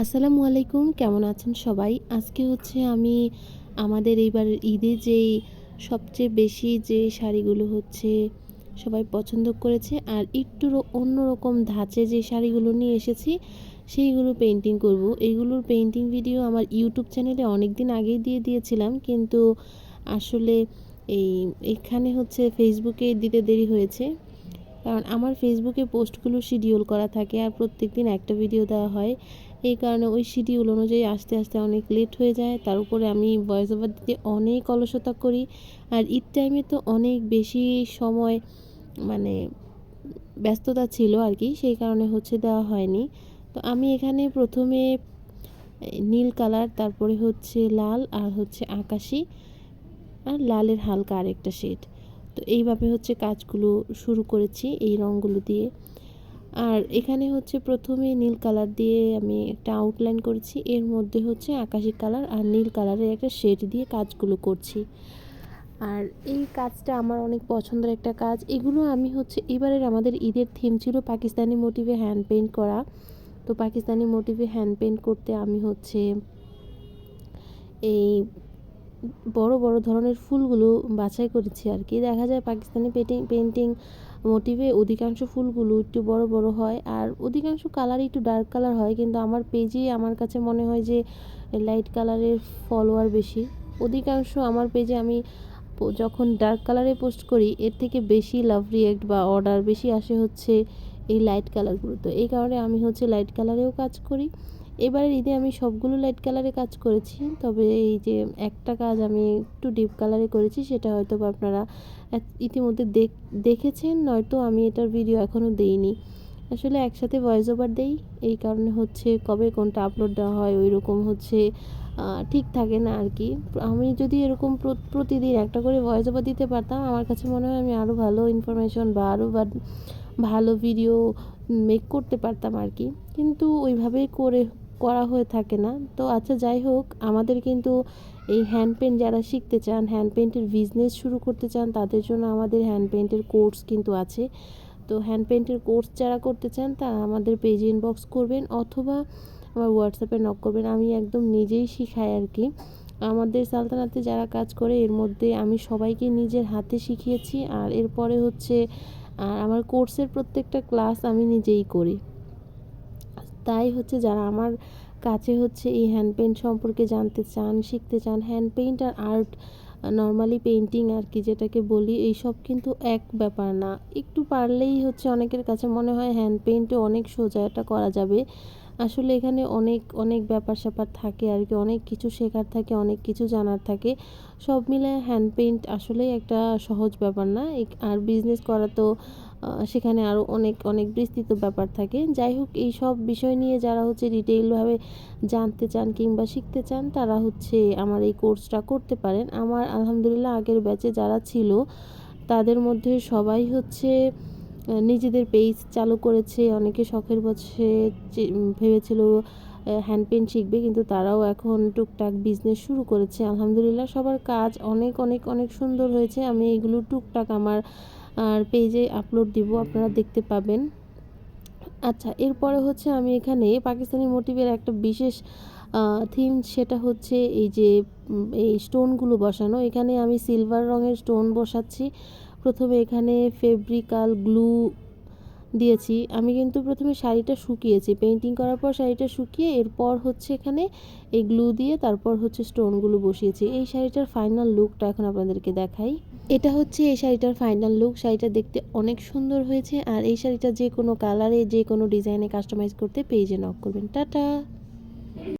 আসসালামু আলাইকুম, কেমন আছেন সবাই? আজকে হচ্ছে আমি আমাদের এইবার ঈদে যেই সবচেয়ে বেশি যে শাড়িগুলো হচ্ছে সবাই পছন্দ করেছে আর একটু অন্যরকম ধাঁচে যে শাড়িগুলো নিয়ে এসেছি সেইগুলো পেন্টিং করব। এইগুলোর পেন্টিং ভিডিও আমার ইউটিউব চ্যানেলে অনেক দিন আগেই দিয়ে দিয়েছিলাম কিন্তু আসলে এই, এখানে হচ্ছে ফেসবুকে দিতে দেরি হয়েছে। কারণ আমার ফেসবুকে পোস্টগুলো শিডিউল করা থাকে আর প্রত্যেক দিন একটা ভিডিও দেওয়া হয়। এই কারণে ওই শিডিউল অনুযায়ী আস্তে আস্তে অনেক লেট হয়ে যায়। তার উপরে আমি ভয়েস ওভার দিতে অনেক অলসতা করি। আর ঈদ টাইমে তো অনেক বেশি সময় মানে ব্যস্ততা ছিল আর কি, সেই কারণে হচ্ছে দেওয়া হয়নি। তো আমি এখানে প্রথমে নীল কালার তারপরে হচ্ছে লাল আর হচ্ছে আকাশি আর লালের হালকা আরেকটা শেড তো এইভাবে হচ্ছে কাজগুলো শুরু করেছি এই রঙগুলো দিয়ে। আর এখানে হচ্ছে প্রথমে নীল কালার দিয়ে আমি একটা আউটলাইন করেছি। এর মধ্যে হচ্ছে আকাশি কালার আর নীল কালারের একটা শেড দিয়ে কাজগুলো করছি। আর এই কাজটা আমার অনেক পছন্দের একটা কাজ। এগুলো আমি হচ্ছে এবারের আমাদের ঈদের থিম ছিল পাকিস্তানি মোটিভে হ্যান্ড পেন্ট করা। তো পাকিস্তানি মোটিভে হ্যান্ড পেন্ট করতে আমি হচ্ছে এই বড় বড় ধরনের ফুলগুলো বাছাই করেছি আর কি। দেখা যায় পাকিস্তানি পেন্টিং পেন্টিং মোটিভে অধিকাংশ ফুলগুলো একটু বড় বড় হয় আর অধিকাংশ কালারই একটু ডার্ক কালার হয়, কিন্তু আমার পেজে আমার কাছে মনে হয় যে লাইট কালারের ফলোয়ার বেশি। অধিকাংশ আমার পেজে আমি যখন ডার্ক কালারে পোস্ট করি, এর থেকে বেশি লাভ রিয়েক্ট বা অর্ডার বেশি আসে হচ্ছে এই লাইট কালারগুলো তো এই কারণে আমি হচ্ছে লাইট কালারেও কাজ করি। এবারের ঈদে আমি সবগুলো লাইট কালারে কাজ করেছি, তবে এই যে একটা কাজ আমি একটু ডিপ কালারে করেছি, সেটা হয়তো আপনারা ইতিমধ্যে দেখ, দেখেছেন, নয়তো আমি এটার ভিডিও এখনও দেইনি। আসলে একসাথে ভয়েস ওভার দেই, এই কারণে হচ্ছে কবে কোনটা আপলোড দেওয়া হয় ওই রকম হচ্ছে ঠিক থাকে না আর কি। আমি যদি এরকম প্র- প্রতিদিন একটা করে ভয়েস ওভার দিতে পারতাম, আমার কাছে মনে হয় আমি আরও ভালো ইনফরমেশন বা আরও ভালো ভিডিও মেক করতে পারতাম আর কি। কিন্তু ওইভাবে করে করা হয়ে থাকে না। তো আচ্ছা যাই হোক, আমাদের কিন্তু এই হ্যান্ড পেন্ট যারা শিখতে চান হ্যান্ড পেন্টের বিজনেস শুরু করতে চান, তাদের জন্য আমাদের হ্যান্ড পেন্টের কোর্স কিন্তু আছে। তো হ্যান্ড পেন্টের কোর্স যারা করতে চান তারা আমাদের পেজে ইনবক্স করবেন অথবা আমার হোয়াটসঅ্যাপে নক করবেন। আমি একদম নিজেই শিখাই আর কি। আমাদের সালতানাতে যারা কাজ করে, এর মধ্যে আমি সবাইকে নিজের হাতে শিখিয়েছি। আর এরপরে হচ্ছে, আর আমার কোর্সের প্রত্যেকটা ক্লাস আমি নিজেই করি। তাই হচ্ছে যারা আমার কাছে হচ্ছে এই হ্যান্ড পেইন্ট সম্পর্কে জানতে চান, শিখতে চান হ্যান্ড পেইন্ট আর আর্ট নর্মালি পেন্টিং আর কি যেটাকে বলি, এইসব কিন্তু এক ব্যাপার না। একটু পারলেই হচ্ছে অনেকের কাছে মনে হয় হ্যান্ড পেন্টে অনেক সোজা এটা করা যাবে। আসলে এখানে অনেক অনেক ব্যাপার স্যাপার থাকে আর কি অনেক কিছু শেখার থাকে, অনেক কিছু জানার থাকে। সব মিলে হ্যান্ড পেইন্ট আসলেই একটা সহজ ব্যাপার না। আর বিজনেস করা তো সেখানে আরও অনেক অনেক বিস্তৃত ব্যাপার থাকে। যাই হোক, এই সব বিষয় নিয়ে যারা হচ্ছে ডিটেইলভাবে জানতে চান কিংবা শিখতে চান, তারা হচ্ছে আমার এই কোর্সটা করতে পারেন। আমার আলহামদুলিল্লাহ আগের ব্যাচে যারা ছিল, তাদের মধ্যে সবাই হচ্ছে নিজেদের পেজ চালু করেছে, অনেকে শখের বসে ভেবেছিল হ্যান্ড পেন্ট শিখবে, কিন্তু তারাও এখন টুকটাক বিজনেস শুরু করেছে। আলহামদুলিল্লাহ, সবার কাজ অনেক অনেক অনেক সুন্দর হয়েছে। আমি এগুলো টুকটাক আমার, আর পেজে আপলোড দিব, আপনারা দেখতে পাবেন। আচ্ছা এরপরে হচ্ছে আমি এখানে পাকিস্তানি মোটিভের একটা বিশেষ থিম সেটা হচ্ছে এই যে এই স্টোনগুলো বসানো। এখানে আমি সিলভার রঙের স্টোন বসাচ্ছি। প্রথমে এখানে ফেব্রিকাল গ্লু দিয়েছি। আমি কিন্তু প্রথমে শাড়িটা শুকিয়েছি। পেন্টিং করার পর শাড়িটা শুকিয়ে এরপর হচ্ছে এখানে এই গ্লু দিয়ে তারপর হচ্ছে স্টোনগুলো বসিয়েছি। এই শাড়িটার ফাইনাল লুকটা এখন আপনাদেরকে দেখাই। এটা হচ্ছে এই শাড়িটার ফাইনাল লুক। শাড়িটা দেখতে অনেক সুন্দর হয়েছে। আর এই শাড়িটা যে কোনো কালারে, যে কোনো ডিজাইনে কাস্টমাইজ করতে পেজে নক করবেন। টাটা!